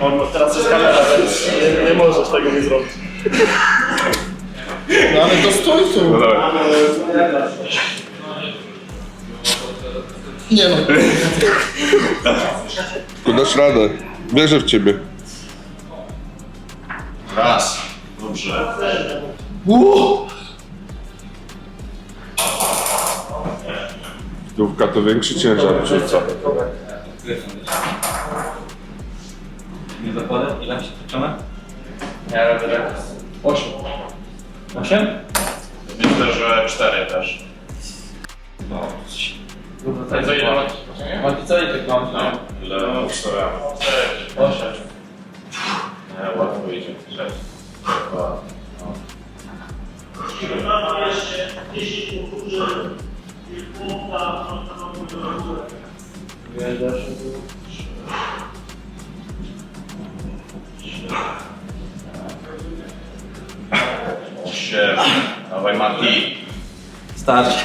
On, teraz jest kamera, więc nie, nie możesz tego nie zrobić. No ale to stój tu. Nie no. Tu dasz radę. Wierzę w ciebie. Raz. Dobrze. Stówka to większy ciężar, czy co? Zakładam? Ile się toczymy? Ja robię tak. 8. 8? Myślę, że cztery też. No. To co ile masz? Masz co ile tych mam? No, ile ustawiamy? 8. Nie, łatwo idzie. Sześć. Dwa. No. Osiem. Dawaj Mati. Starczy.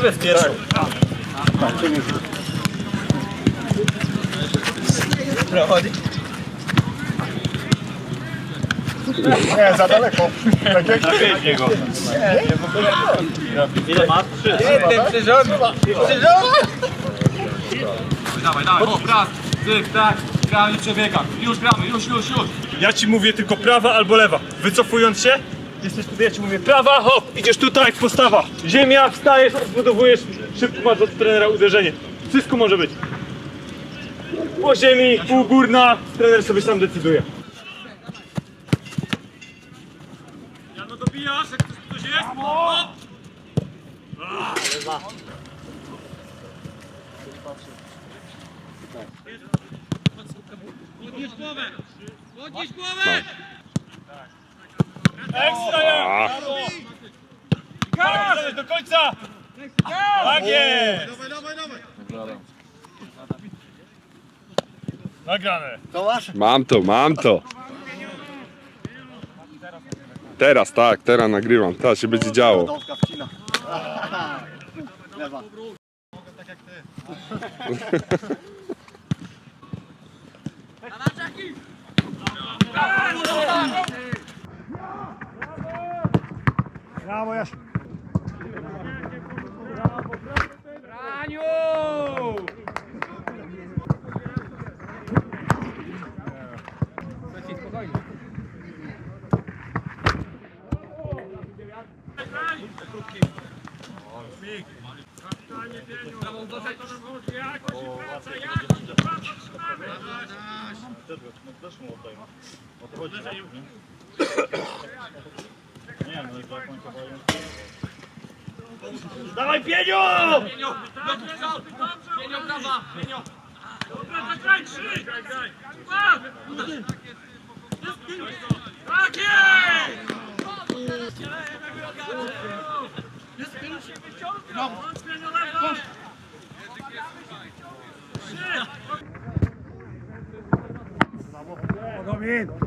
Przebiec pierwszy. Nie, za daleko. Tak jak go. Ile ma? Trzy. Dawaj, dawaj, o, brat, cyk, tak, gramy człowieka, już gramy, już, już, już. Ja ci mówię tylko prawa albo lewa. Wycofując się, jesteś ja ci mówię prawa, hop, idziesz tutaj, postawa. Ziemia, wstajesz, odbudowujesz, szybko masz od trenera uderzenie. Wszystko może być. Po ziemi, półgórna, trener sobie sam decyduje. Jano dobijasz, jak ktoś, ktoś jest? Hop. Podnieś głowę, podnieś głowę! Ekstra, ja! Gaz! Do końca! Tak jest! Nagrane. Mam to, mam to. Teraz tak, teraz nagrywam. Teraz się będzie działo. Brawo, Jaś. Dawaj, Pieniu! Pienio, prawa, Pienio. Dobra, zagraj, trzy! Dwa! Tak jest! No. Pienio, lewo!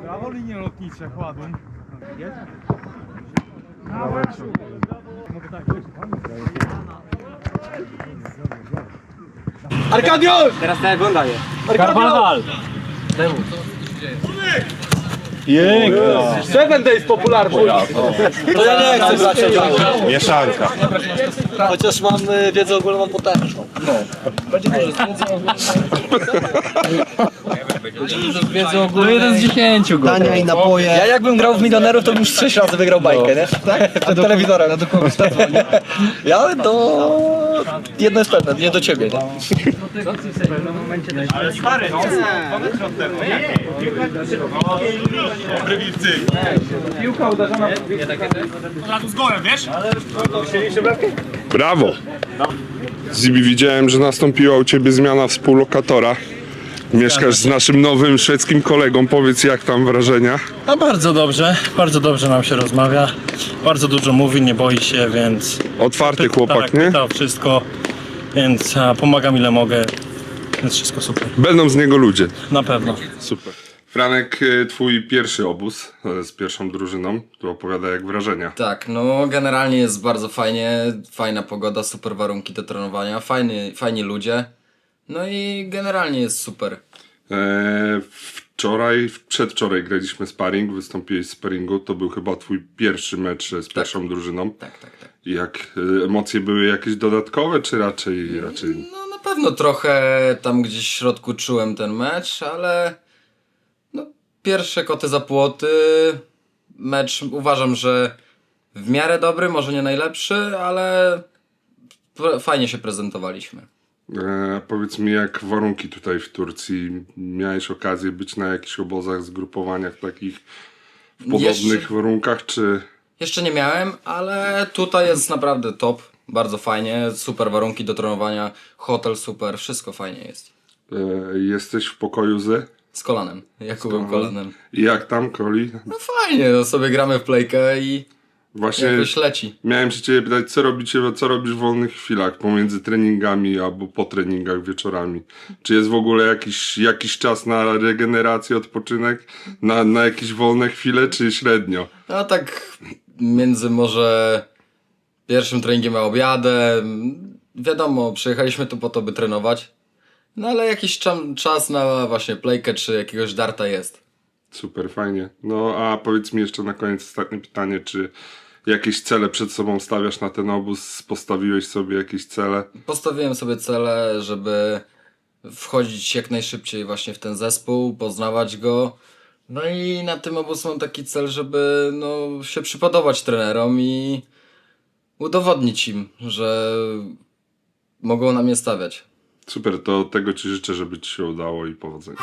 Brawo, linie lotnicze, kładłem. Karwal! Seven Days popularny. To ja nie chcę brać udziału. Mieszanka. Chociaż mam y, wiedzę ogólną potężną. No. Będzie może z wiedzą ogólną. Wiedzę ogólną. jeden z dziesięciu go. Dania i napoje. Ja jakbym grał w milionerów, to bym już sześć razy wygrał bajkę, nie? Tak? Przed telewizorem. No do Jedno jest pewne, nie do ciebie, nie? Ale stary, no. Metry od tego. Dobry wilcy. Od razu z gołem, wiesz? Brawo. Zibi, widziałem, że nastąpiła u ciebie zmiana współlokatora. Mieszkasz z naszym nowym szwedzkim kolegą. Powiedz, jak tam wrażenia? A bardzo dobrze, bardzo dobrze nam się rozmawia. Bardzo dużo mówi, nie boi się, więc. Otwarty chłopak, tak, nie? pyta o wszystko, więc a, pomagam ile mogę. Więc wszystko super. Będą z niego ludzie. Na pewno. Super. Franek, y, twój pierwszy obóz e, z pierwszą drużyną. Tu opowiada jak wrażenia. Tak, no generalnie jest bardzo fajnie, fajna pogoda, super warunki do trenowania, fajny, fajni ludzie. No i generalnie jest super. E, wczoraj, przedwczoraj graliśmy sparring, wystąpiłeś w sparingu. To był chyba twój pierwszy mecz z pierwszą drużyną. Tak, tak, tak. I Jak e, emocje były jakieś dodatkowe, czy raczej, raczej No na pewno trochę tam gdzieś w środku czułem ten mecz, ale no pierwsze koty za płoty. Mecz uważam, że w miarę dobry, może nie najlepszy, ale fajnie się prezentowaliśmy. E, powiedz mi, jak warunki tutaj w Turcji? Miałeś okazję być na jakichś obozach, zgrupowaniach takich w podobnych Jeszcze- warunkach, czy Jeszcze nie miałem, ale tutaj jest naprawdę top. Bardzo fajnie, super warunki do trenowania, hotel super, wszystko fajnie jest. e, jesteś w pokoju z? Z kolanem, Jakubem Kolanem. I jak tam, Koli? No fajnie, no sobie gramy w playkę i Właśnie jakoś leci. miałem się ciebie pytać, co robicie, co robisz w wolnych chwilach pomiędzy treningami albo po treningach wieczorami? Czy jest w ogóle jakiś, jakiś czas na regenerację, odpoczynek, na, na jakieś wolne chwile, czy średnio? No tak między może pierwszym treningiem a obiadem. Wiadomo, przyjechaliśmy tu po to, by trenować. No ale jakiś czam, czas na właśnie playkę czy jakiegoś darta jest. Super, fajnie. No a powiedz mi jeszcze na koniec ostatnie pytanie, czy jakieś cele przed sobą stawiasz na ten obóz? Postawiłeś sobie jakieś cele? Postawiłem sobie cele, żeby wchodzić jak najszybciej właśnie w ten zespół, poznawać go. No i na tym obóz mam taki cel, żeby no, się przypodobać trenerom i udowodnić im, że mogą na mnie stawiać. Super, to tego Ci życzę, żeby Ci się udało i powodzenia.